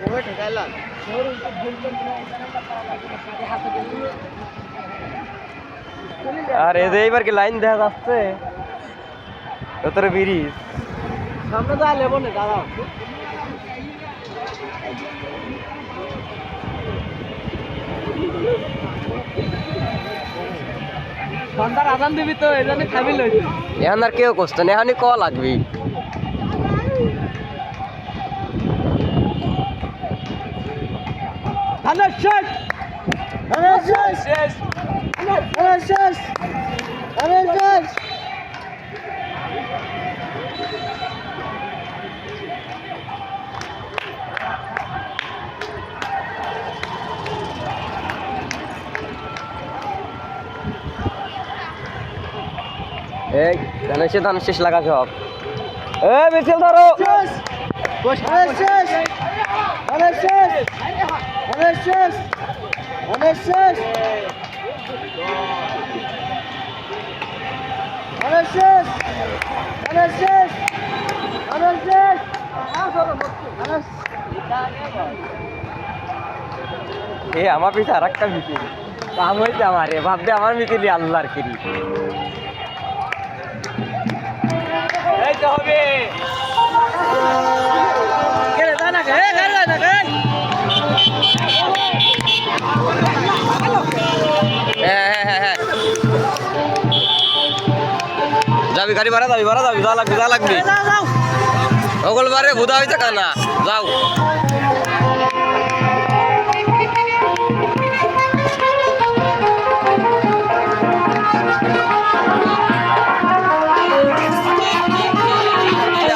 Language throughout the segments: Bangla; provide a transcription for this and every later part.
কবে ঠেকাইলাম আর এই যে এইবার কি লাইন দেখা যাচ্ছে? ভেতরে ব্রিজ সামনে যা লেবো না দাঁড়াও। সন্ধ্যার আদান দিবি তো এই জন্য খাবি লইছি। এখন আর কেউ কষ্ট নেই এখনই ক লাগবি। أنا الشاش أنا الشاش أنا الشاش أنا الشاش এই أنا ধান শেষ লাগাতে হবে এ মিছিল ধরো। শেষ। শেষ। ধানের শেষ ধানের শেষ ধানের এ, আমার পিছে আর একটা মিছিল। কাম হয়েছে আমার, এ, ভাববে আমার মিছিলি আল্লাহর কিরি। হবে। যাবি গাড়ি ভাড়া যাবি ভাড়া যাবি যা লাগবে যা লাগবে। মঙ্গলবারে ভুদা হইতে কানা। যাও।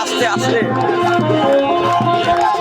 আস্তে আস্তে।